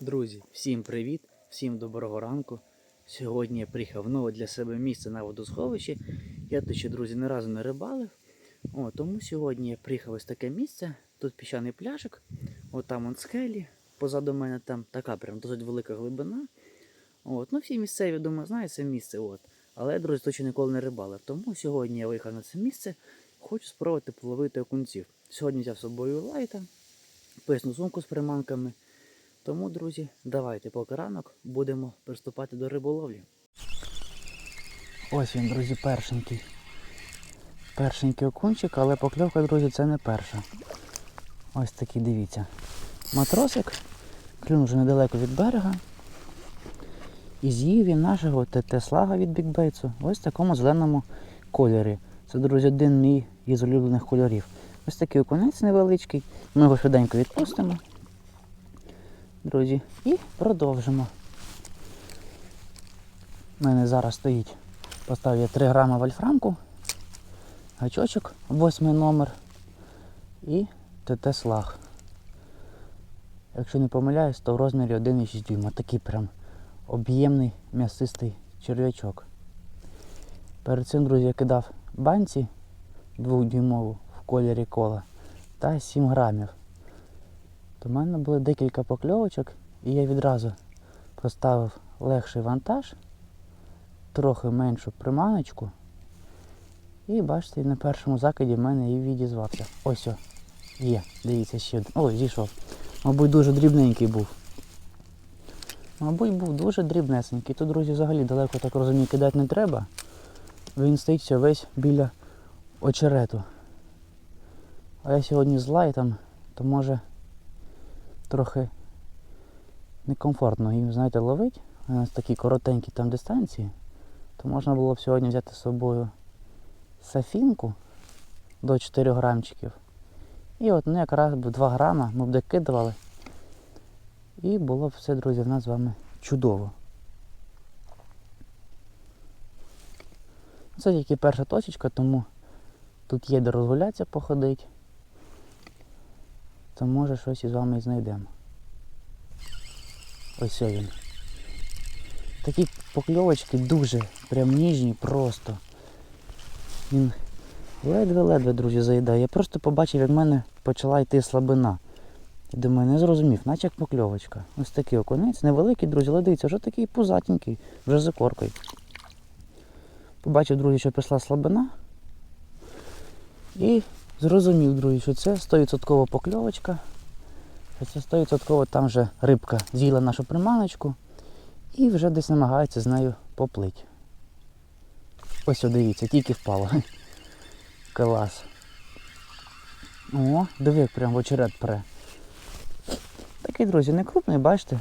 Друзі, всім привіт, всім доброго ранку. Сьогодні я приїхав в нове для себе місце на водосховищі. Я тут ще, друзі, ні разу не рибалив. О, тому сьогодні я приїхав ось таке місце. Тут піщаний пляжик, от там скелі. Позаду мене там така прям досить велика глибина. От, ну всі місцеві, думаю, знають це місце. От. Але я, друзі, точно ніколи не рибалив. Тому сьогодні я виїхав на це місце. Хочу спробувати половити окунців. Сьогодні взяв з собою лайта, поясну сумку з приманками. Тому, друзі, давайте поки ранок будемо приступати до риболовлі. Ось він, друзі, першенький. Першенький окунчик, але покльовка, друзі, це не перша. Ось такий, дивіться. Матросик. Клюнув вже недалеко від берега. І з'їв він нашого ТТ слага від бікбейтсу. Ось в такому зеленому кольорі. Це, друзі, один мій із улюблених кольорів. Ось такий окунець невеличкий. Ми його швиденько відпустимо друзі, і продовжимо. У мене зараз стоїть, поставив я 3 грами вольфрамку, гачочок 8 номер і ТТ слаг. Якщо не помиляюсь, то в розмірі 1,6 дюйма. Такий прям об'ємний м'ясистий черв'ячок. Перед цим, друзі, я кидав банці 2-дюймову в кольорі кола та 7 грамів. То в мене було декілька покльовочок, і я відразу поставив легший вантаж, трохи меншу приманочку. І бачите, на першому закиді в мене і відізвався. Ось о, є, дивіться, ще один. Ой, зійшов. Мабуть, дуже дрібненький був. Мабуть, був дуже дрібнесенький. Тут, друзі, взагалі далеко так розумію, кидати не треба. Він стоїть весь біля очерету. А я сьогодні з лайтом, то може трохи некомфортно їм, знаєте, ловить. У нас такі коротенькі там дистанції, то можна було б сьогодні взяти з собою сафінку до 4 грамчиків. І от ну, якраз б 2 грама ми б докидували. І було б все, друзі, в нас з вами чудово. Це тільки перша точечка, тому тут є де розгулятися, походить то може щось із вами і знайдемо. Ось він. Такі покльовочки дуже прям ніжні просто. Він ледве-ледве, друзі, заїдає. Я просто побачив, як в мене почала йти слабина. І думаю, не зрозумів, наче як покльовочка. Ось такий оконець, невеликий, друзі, дивіться, вже такий пузатенький, вже за коркою. Побачив, друзі, що пішла слабина. І Зрозумів, друзі, що це 100% покльовочка. Що це 100% там вже рибка з'їла нашу приманочку і вже десь намагається з нею поплити. Ось, дивіться, тільки впало. Клас. О, диви, прям в очерет пре. Такий, друзі, не крупний, бачите?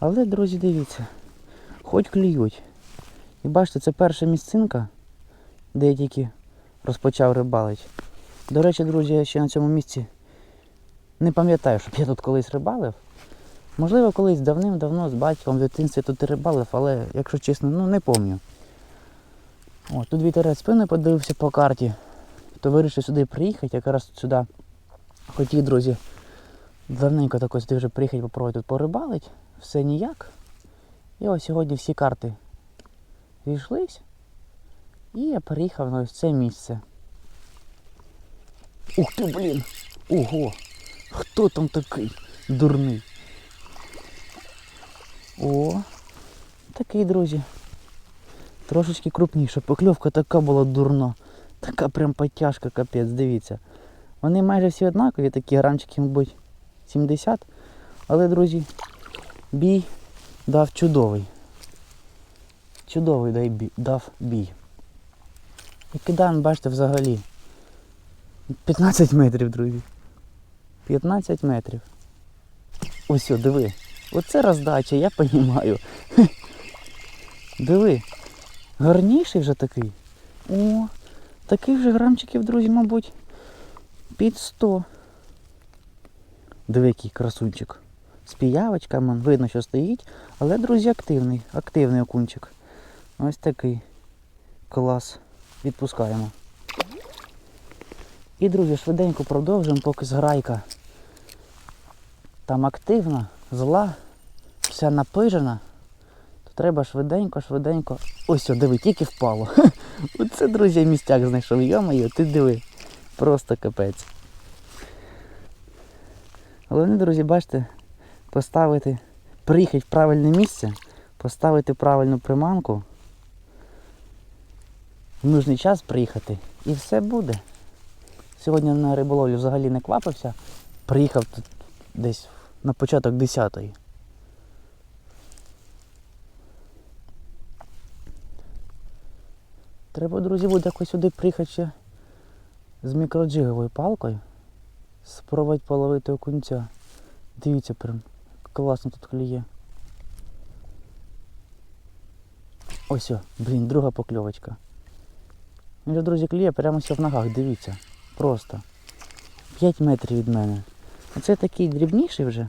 Але, друзі, дивіться, хоч клюють. І бачите, це перша місцинка, де я тільки розпочав рибалити. До речі, друзі, я ще на цьому місці не пам'ятаю, щоб я тут колись рибалив. Можливо, колись давним-давно з батьком в дитинстві тут і рибалив, але, якщо чесно, ну не пам'ятаю. О, тут вітерець спини подивився по карті, то вирішив сюди приїхати, якраз сюди хотів, друзі, давненько так сюди вже приїхати, попробувати тут порибалити. Все ніяк. І ось сьогодні всі карти зійшлись. І я переїхав на ось це місце. Ух ти, блін! Ого! Хто там такий дурний? О, такий, друзі. Трошечки крупніше. Покльовка така була дурна. Така прям потяжка, капець, дивіться. Вони майже всі однакові, такі грамчики, мабуть, 70. Але, друзі, бій дав чудовий. Чудовий дай бій, дав бій. І кидаємо, бачите, взагалі. 15 метрів, друзі. 15 метрів. Ось, о, диви. Оце роздача, я розумію. Диви. Гарніший вже такий. О, таких вже грамчиків, друзі, мабуть, під 100. Диви, який красунчик. З піявочками, видно, що стоїть, але, друзі, активний, активний окунчик. Ось такий. Клас. Відпускаємо. І, друзі, швиденько продовжуємо, поки зграйка там активна, зла. вся напижена, то треба швиденько, швиденько. Ось, о, диви, тільки впало. Оце, друзі, містяк знайшов. Йо-моє, ти диви. Просто капець. Головне, друзі, бачите, поставити, приїхати в правильне місце, поставити правильну приманку, в нужний час приїхати і все буде. Сьогодні на риболовлю взагалі не квапився. Приїхав тут десь на початок 10-ї. Треба, друзі, буде якось сюди приїхати ще з мікроджиговою палкою. Спробувати половити окунця. Дивіться прям, класно тут клює. Ось, блін, друга покльовочка. Друзі, клює прямо ось в ногах, дивіться. Просто. 5 метрів від мене. Оце такий дрібніший вже.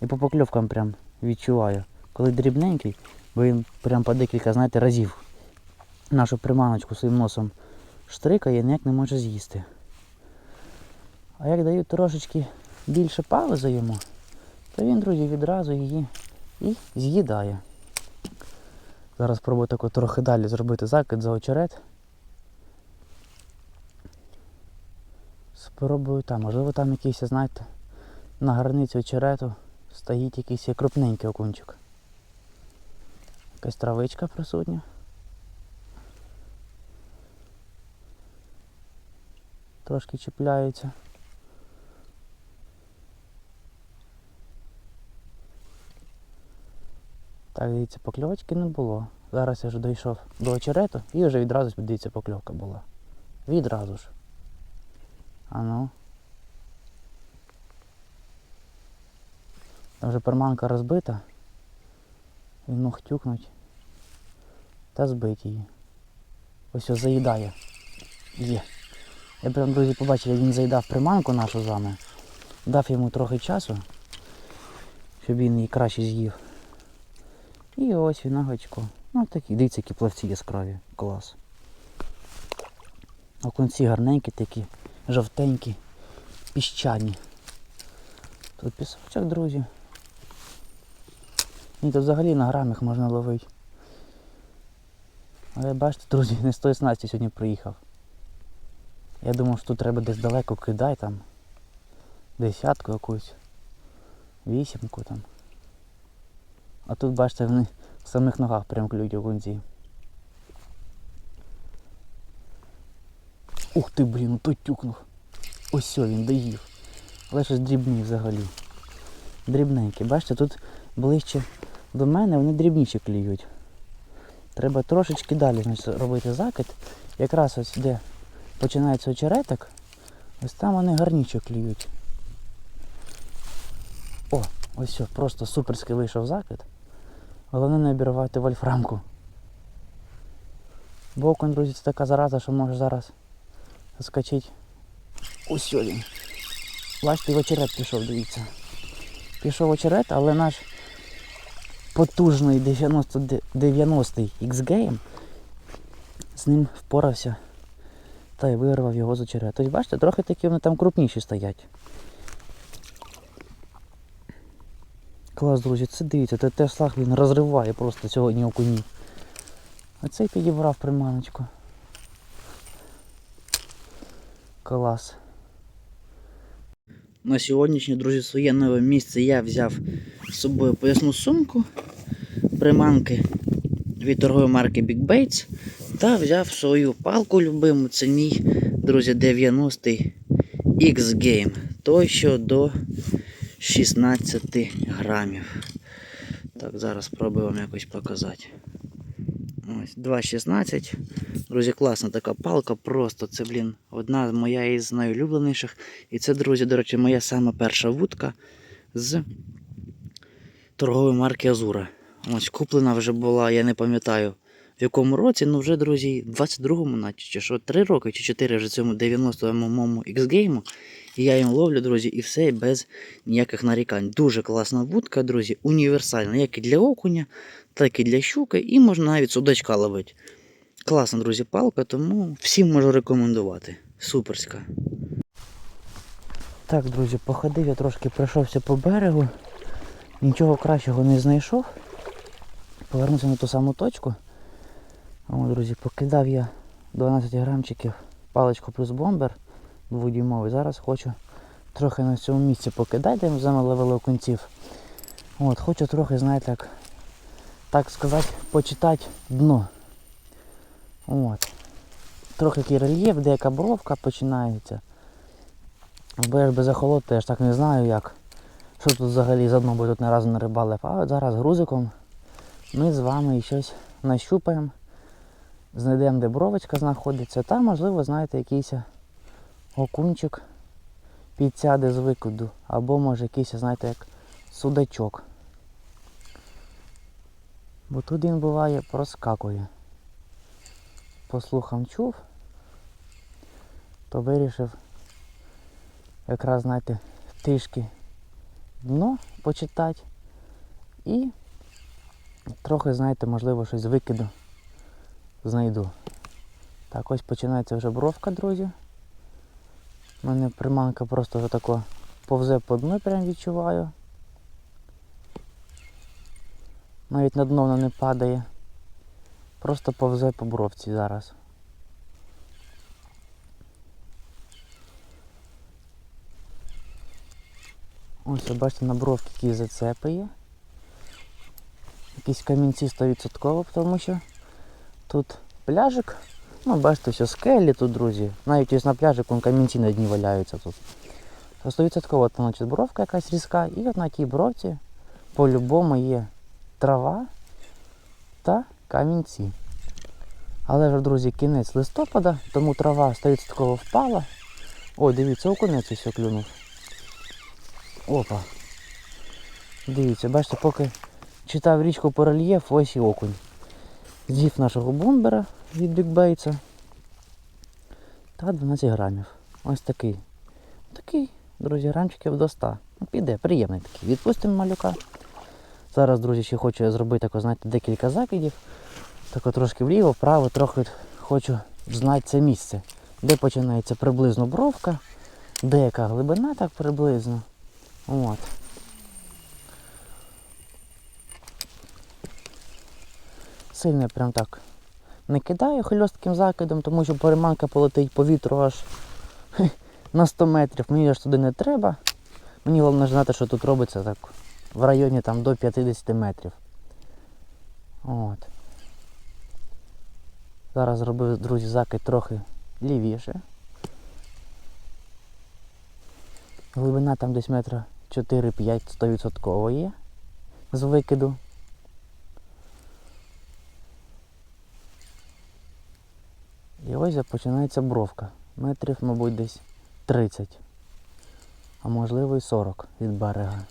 І по покльовкам прям відчуваю. Коли дрібненький, бо він прям по декілька, знаєте, разів нашу приманочку своїм носом штрикає, ніяк не може з'їсти. А як даю трошечки більше паузи йому, то він, друзі, відразу її і з'їдає. Зараз спробую тако трохи далі зробити закид за очерет. Спробую там, можливо там якийсь, знаєте, на границі очерету стоїть якийсь крупненький окунчик. Якась травичка присутня. Трошки чіпляється. Так, дивіться, покльовочки не було. Зараз я вже дійшов до очерету і вже відразу дивіться, покльовка була. Відразу ж. А ну. Там вже перманка розбита. Він мог тюкнуть. Та збить її. Ось ось заїдає. Є. Я прям, друзі, побачив, як він заїдав приманку нашу з вами. Дав йому трохи часу, щоб він її краще з'їв. І ось він на. Ну такі, дивіться, які плавці яскраві. Клас. Окунці гарненькі такі, жовтенькі, піщані. Тут пісочок, друзі. І тут взагалі на грамах можна ловити. Але бачите, друзі, не з тої снасті сьогодні приїхав. Я думав, що тут треба десь далеко кидай там. Десятку якусь. Вісімку там. А тут, бачите, вони в самих ногах прям клюють окунці. Ух ти, блін, ну той тюкнув. Ось він доїв. Але щось дрібні взагалі. Дрібненькі. Бачите, тут ближче до мене вони дрібніші клюють. Треба трошечки далі значить, робити закид. Якраз ось де починається очереток, ось там вони гарніче клюють. О, ось все, просто суперський вийшов закид. Головне не обірвати вольфрамку. Бо друзі, це така зараза, що може зараз заскочити. Ось він. Бачите, в очерет пішов, дивіться. Пішов очерет, але наш потужний 90 90-й X-Game з ним впорався та й вирвав його з очерет. Тобто, бачите, трохи такі вони там крупніші стоять. Клас, друзі, це дивіться, це теж слаг він розриває просто сьогодні окуні. А цей підібрав приманочку. Клас. На сьогоднішнє, друзі, своє нове місце я взяв з собою поясну сумку, приманки від торгової марки Big Baits та взяв свою палку любиму. Це мій, друзі, 90-й X-Game. Той, що до 16 грамів. Так, зараз спробую вам якось показати. Ось 2,16. Друзі, класна така палка, просто це, блін, одна моя із найулюбленіших. І це, друзі, до речі, моя сама перша вудка з торгової марки Азура. Ось куплена вже була, я не пам'ятаю в якому році, ну вже, друзі, в 22-му, наче чи що, 3 роки чи 4 вже цьому 90-му моєму X-гейму. І я їм ловлю, друзі, і все без ніяких нарікань. Дуже класна вудка, друзі, універсальна, як і для окуня, так і для щуки, і можна навіть судачка ловити. Класна, друзі, палка, тому всім можу рекомендувати. Суперська. Так, друзі, походив я трошки пройшовся по берегу. Нічого кращого не знайшов. Повернувся на ту саму точку. О, друзі, покидав я 12 грамчиків паличку плюс бомбер дводюймовий. Зараз хочу трохи на цьому місці покидати, де ми з вами окунців. От, хочу трохи, знаєте, як, так сказати, почитати дно. От. Трохи який рельєф, деяка бровка починається. Бо я ж без охолоти, я ж так не знаю як. Що тут взагалі заодно бо тут не разу не рибалив. А от зараз грузиком ми з вами щось нащупаємо. Знайдемо, де бровочка знаходиться. Та, можливо, знаєте, якийсь окунчик підсяде з викиду. Або може якийсь, знаєте, як судачок. Бо тут він буває проскакує. По слухам чув, то вирішив якраз, знаєте, трішки дно почитати і трохи, знаєте, можливо, щось викиду знайду. Так, ось починається вже бровка, друзі. У мене приманка просто вже тако повзе по дну, прям відчуваю. Навіть на дно вона не падає. Просто повзе по бровці зараз. Ось бачите на бровці які зацепи є. Якісь камінці 100%, тому що тут пляжик. Ну, бачите, все скелі тут, друзі. Навіть ось на пляжі вон камінці на дні валяються тут. То 100% там значить, бровка якась різка, і от на тій бровці по-любому є трава та камінці. Але ж, друзі, кінець листопада, тому трава 100% впала. Ой, дивіться, окунець ось клюнув. Опа. Дивіться, бачите, поки читав річку по рельєфу, ось і окунь. З'їв нашого бомбера від бікбейтса. Та 12 грамів. Ось такий. Такий, друзі, грамчиків до 100. Ну, піде, приємний такий. Відпустимо малюка. Зараз, друзі, ще хочу я зробити тако, знаєте, декілька закидів. Тако трошки вліво, вправо, трохи хочу знати це місце. Де починається приблизно бровка, де яка глибина так приблизно. От. Сильно прям так не кидаю хльостким закидом, тому що переманка полетить по вітру аж на 100 метрів. Мені аж туди не треба. Мені головне знати, що тут робиться так в районі там до 50 метрів. От. Зараз зробив, друзі, закид трохи лівіше. Глибина там десь метра 4-5 100% є з викиду. І ось починається бровка. Метрів, мабуть, десь 30, а можливо і 40 від берега.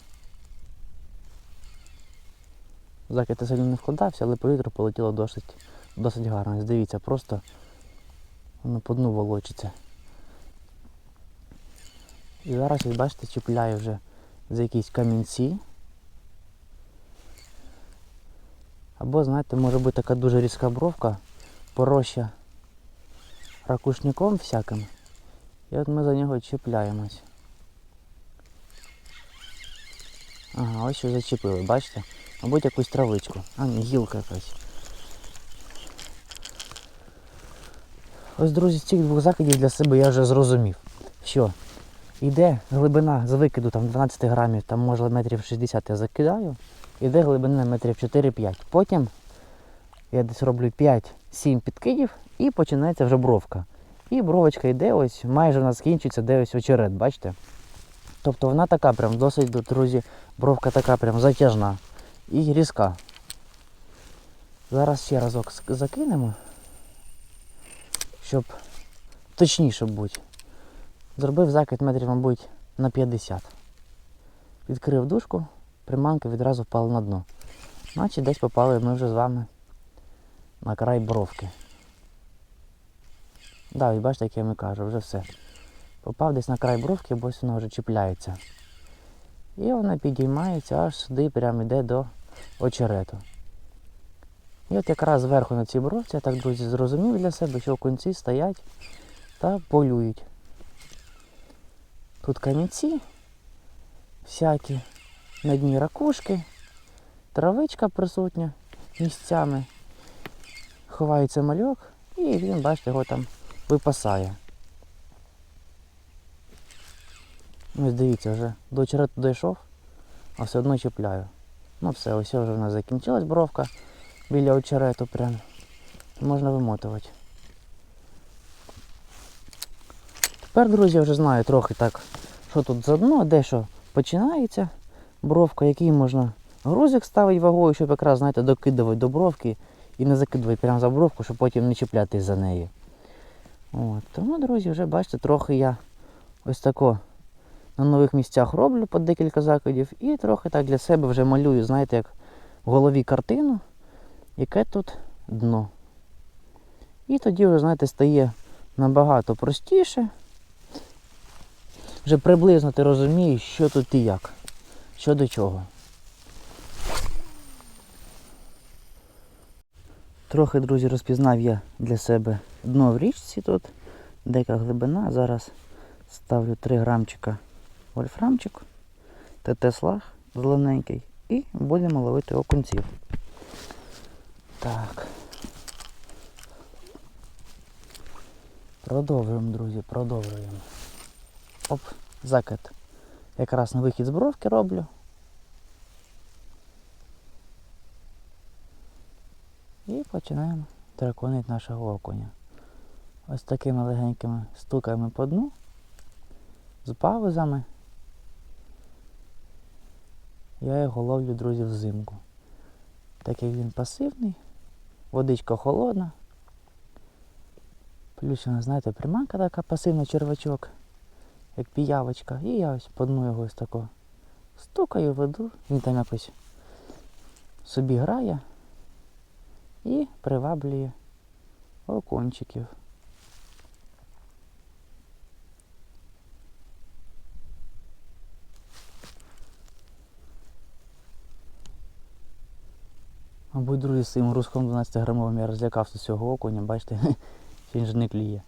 Закид сильно не вкладався, але повітря полетіло досить, досить гарно. Дивіться, просто воно по дну волочиться. І зараз, ось бачите, чіпляю вже за якісь камінці. Або, знаєте, може бути така дуже різка бровка, пороща ракушником всяким. І от ми за нього чіпляємось. Ага, ось що зачепили, бачите? Мабуть, якусь травичку. А, ні, гілка якась. Ось, друзі, з цих двох закидів для себе я вже зрозумів. Що йде глибина з викиду там 12 грамів, там може метрів 60 я закидаю. Іде глибина метрів 4-5. Потім я десь роблю 5-7 підкидів і починається вже бровка. І бровочка йде, ось майже в нас де ось очерет, бачите? Тобто вона така прям досить, друзі, бровка така прям затяжна і різка. Зараз ще разок закинемо, щоб точніше бути. Зробив закид метрів, мабуть, на 50. Відкрив дужку, приманка відразу впала на дно. Значить десь попали ми вже з вами на край бровки. Да, і бачите, як я вам кажу, вже все. Попав десь на край бровки, бо ось вона вже чіпляється. І вона підіймається аж сюди, прямо йде до очерету. І от якраз зверху на цій бровці, я так, друзі, зрозумів для себе, що окунці стоять та полюють. Тут камінці всякі, На дні ракушки, травичка присутня місцями. Ховається мальок і він, бачите, його там випасає. Ось дивіться, вже до очерету дійшов, а все одно чіпляю. Ну все, ось вже в нас закінчилась бровка біля очерету прям. Можна вимотувати. Тепер, друзі, я вже знаю трохи так, що тут за дно, де що починається бровка, який можна грузик ставити вагою, щоб якраз, знаєте, докидувати до бровки і не закидувати прямо за бровку, щоб потім не чіплятись за неї. От. Тому, друзі, вже бачите, трохи я ось тако на нових місцях роблю по декілька закидів і трохи так для себе вже малюю, знаєте, як в голові картину, яке тут дно. І тоді вже, знаєте, стає набагато простіше. Вже приблизно ти розумієш, що тут і як, що до чого. Трохи, друзі, розпізнав я для себе дно в річці тут, дека глибина. Зараз ставлю 3 грамчика вольфрамчик, ТТ-слаг зелененький і будемо ловити окунців. Так. Продовжуємо, друзі, продовжуємо. Оп, закид. Якраз на вихід з бровки роблю. І починаємо драконити нашого окуня. Ось такими легенькими стуками по дну, з паузами. Я його ловлю, друзі, взимку. Так як він пасивний, водичка холодна. Плюс, знаєте, приманка така пасивна червачок, як піявочка. І я ось по дну його ось тако стукаю, веду, він там якось собі грає і приваблює окончиків. Мабуть, друзі, з цим руском 12 грамовим я розлякався цього окуня, бачите, він ж не кліє.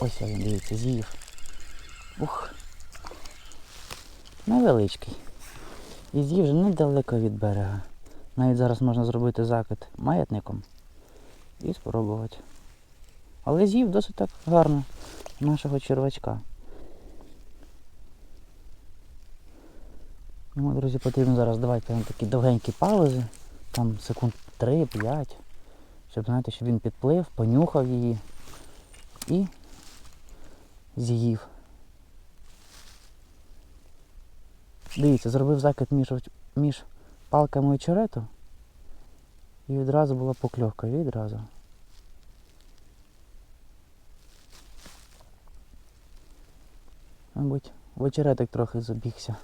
Ось він, дивіться, з'їв. Ух. Невеличкий. І з'їв вже недалеко від берега. Навіть зараз можна зробити закид маятником і спробувати. Але з'їв досить так гарно нашого червачка. Йому, друзі, потрібно зараз давати на такі довгенькі паузи, там секунд 3-5, щоб, знаєте, щоб він підплив, понюхав її і з'їв. Дивіться, зробив закид між, між палками очерету і відразу була покльовка, відразу. Мабуть, в очеретик трохи забігся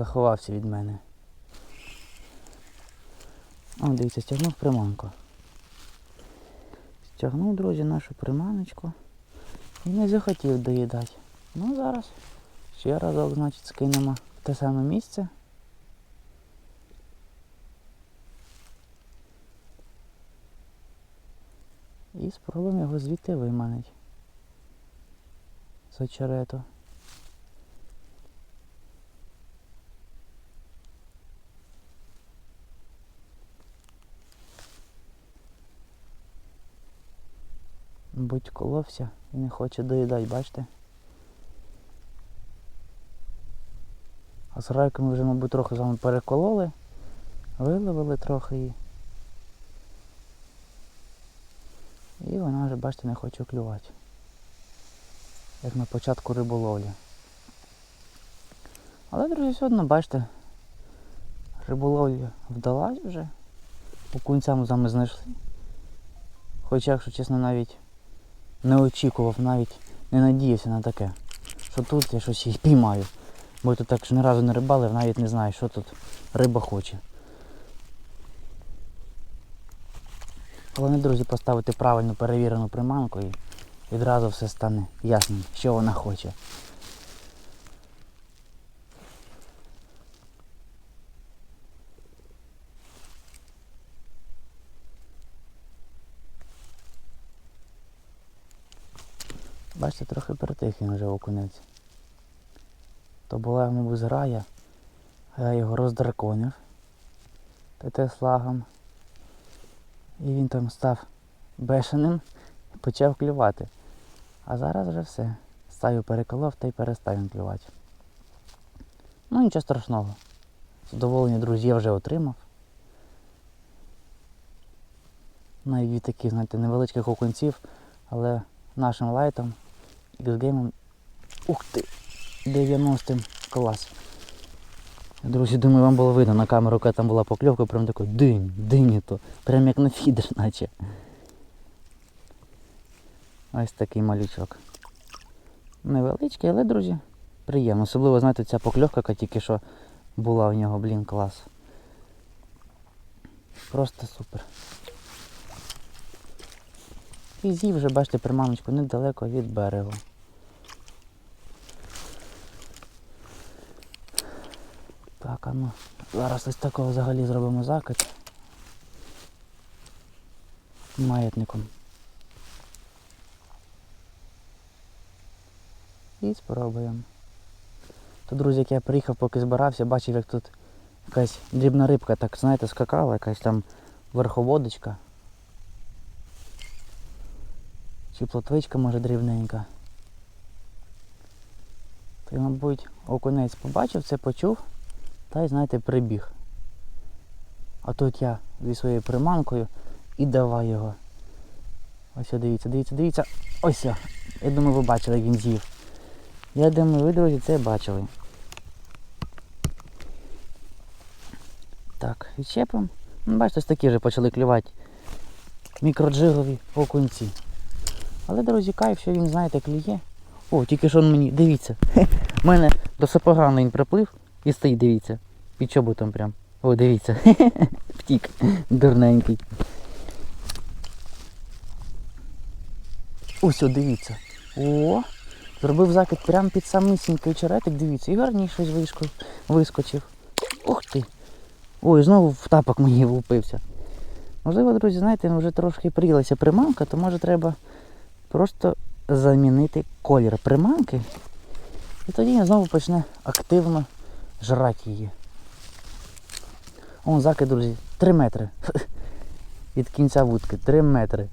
заховався від мене. О, дивіться, стягнув приманку. Стягнув, друзі, нашу приманочку і не захотів доїдати. Ну зараз ще разок, значить, скинемо в те саме місце. І спробуємо його звідти виманити. З очерету. Будь коловся і не хоче доїдати, бачите? А з райками вже, мабуть, трохи з вами перекололи, виловили трохи її. І вона вже, бачите, не хоче клювати. Як на початку риболовлі. Але, друзі, все одно, бачите, риболовля вдалась вже. Окунця ми з вами знайшли. Хоча, якщо чесно, навіть не очікував, навіть не надіявся на таке. Що тут я щось їх піймаю. Бо тут так ж ні разу не рибалив, навіть не знаю, що тут риба хоче. Головне, друзі, поставити правильну перевірену приманку і відразу все стане ясним, що вона хоче. Бачите, трохи перетих він вже окунець. То була, мабуть, зграя, а я його роздраконив. ТТ слагом. І він там став бешеним і почав клювати. А зараз вже все. Стаю переколов та й перестав він клювати. Ну нічого страшного. Задоволення, друзі, я вже отримав. Навіть від таких, знаєте, невеличких окунців, але нашим лайтом, X-геймом, ух ти, 90-м клас. Друзі, думаю, вам було видно на камеру, яка там була покльовка, прям такий динь, динь то. Прям як на фідер, наче. Ось такий малючок. Невеличкий, але, друзі, приємно. Особливо, знаєте, ця покльовка, яка тільки що була у нього, блін, клас. Просто супер. І з'їв вже, бачите, приманочку недалеко від берегу. Так, ну, зараз ось такого взагалі зробимо закид. Маятником. І спробуємо. То, друзі, як я приїхав, поки збирався, бачив, як тут якась дрібна рибка, так, знаєте, скакала, якась там верховодочка. Чи плотвичка може дрібненька. То, мабуть, окунець побачив це, почув та й, знаєте, прибіг. А тут я зі своєю приманкою і давай його. Ось дивіться, дивіться, дивіться. Ось. о. Я думаю, ви бачили, як він з'їв. Я думаю, ви, друзі, це бачили. Так, відчепимо. Ну, бачите, ось такі вже почали клювати мікроджигові окунці. Але, друзі, кайф, що він, знаєте, клює. О, тільки що він мені, дивіться. У мене до сапога він приплив і стоїть, дивіться. Під чоботом прям. О, дивіться. Втік. Дурненький. Ось, о, дивіться. О! Зробив закид прямо під самісінький черетик, дивіться, і гарний щось вишко- вискочив. Ух ти! Ой, знову в тапок мені влупився. Можливо, друзі, знаєте, вже трошки приїлася приманка, то може треба просто замінити колір приманки. І тоді він знову почне активно жрати її. О, закид, друзі, 3 метри. Від кінця вудки. 3 метри.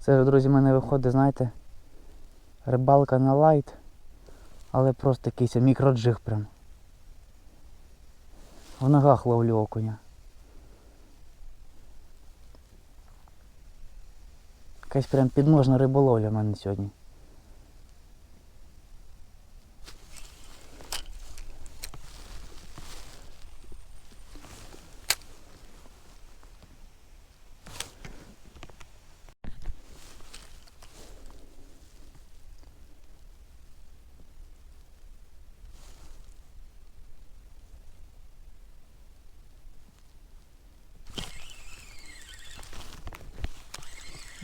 Це ж, друзі, в мене виходить, знаєте, рибалка на лайт, але просто якийсь мікроджиг прям. В ногах ловлю окуня. Якась прям підможна риболовля в мене сьогодні.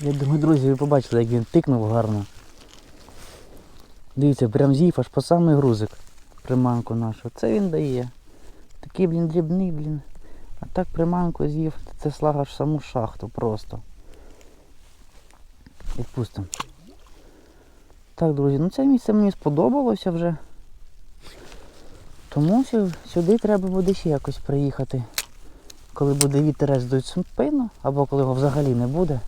Я думаю, друзі, ви побачили, як він тикнув гарно. Дивіться, прям з'їв аж по самий грузик приманку нашу. Це він дає. Такий, блін, дрібний, блін. А так приманку з'їв, це слага ж саму шахту просто. Відпустимо. Так, друзі, ну це місце мені сподобалося вже. Тому сю- сюди треба буде ще якось приїхати. Коли буде вітерець до спину, або коли його взагалі не буде,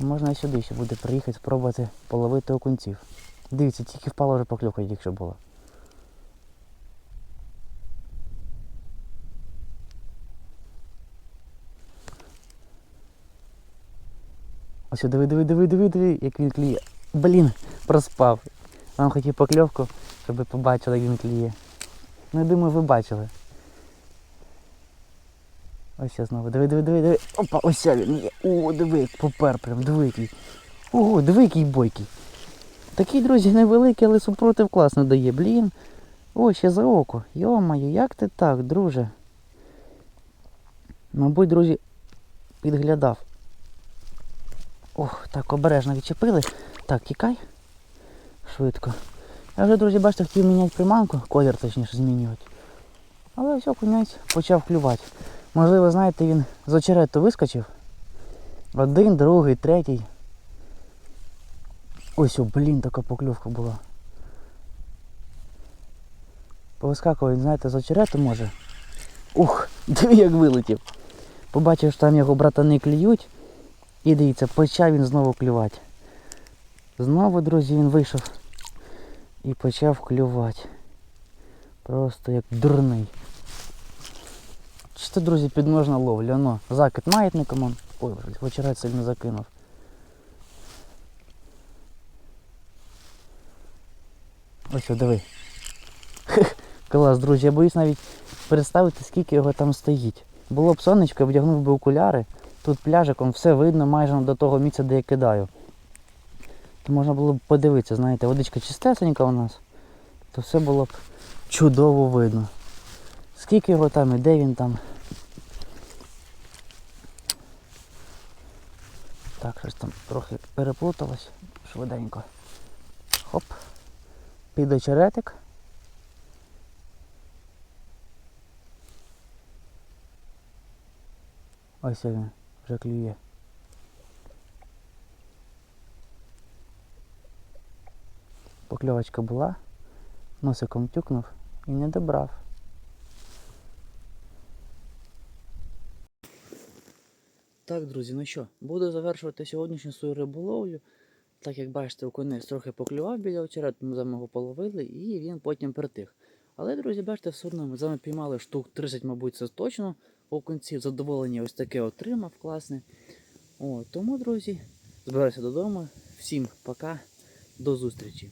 можна сюди ще буде приїхати, спробувати половити окунців. Дивіться, тільки впала вже покльовка, якщо була. Ось диви, диви, диви, диви, диви, як він кліє. Блін, проспав. Вам хотів покльовку, щоб побачили, як він кліє. Ну я думаю, ви бачили. Ось я знову. Диви, диви, диви, диви. Опа, ось він є. О, диви, попер прям, диви. Ого, диви, бойкий. Такий, друзі, невеликий, але супротив класно дає. Блін. О, ще за око. Йо-моє, як ти так, друже? Мабуть, друзі, підглядав. Ох, так, обережно відчепили. Так, тікай. Швидко. Я вже, друзі, бачите, хотів міняти приманку, колір точніше змінювати. Але все, кунець почав клювати. Можливо, знаєте, він з очерету вискочив. Один, другий, третій. Ось, о, блін, така покльовка була. Повискакував, він, знаєте, з очерету може. Ух, диви як вилетів. Побачив, що там його братани клюють. І дивіться, почав він знову клювати. Знову, друзі, він вийшов і почав клювати. Просто як дурний. Чисто, друзі, підножна ловля. Оно, закид маятником он. Ой, блядь, очерет сильно закинув. Ось, диви. Клас, друзі, я боюсь навіть представити, скільки його там стоїть. Було б сонечко, вдягнув би окуляри. Тут пляжиком все видно майже до того місця, де я кидаю. То можна було б подивитися, знаєте, водичка чистесенька у нас, то все було б чудово видно. Скільки його там і де він там. Так, щось там трохи переплуталось. Швиденько. Хоп. Під очеретик. Ось він вже клює. Покльовочка була, носиком тюкнув і не добрав. Так, друзі, ну що, буду завершувати сьогоднішню свою риболовлю. Так як бачите, окунець трохи поклював біля очерету, ми з його половили і він потім притих. Але, друзі, бачите, все одно ми з вами піймали штук 30, мабуть, це точно. Окунців задоволення ось таке отримав класне. О, тому, друзі, збираюся додому. Всім пока, до зустрічі.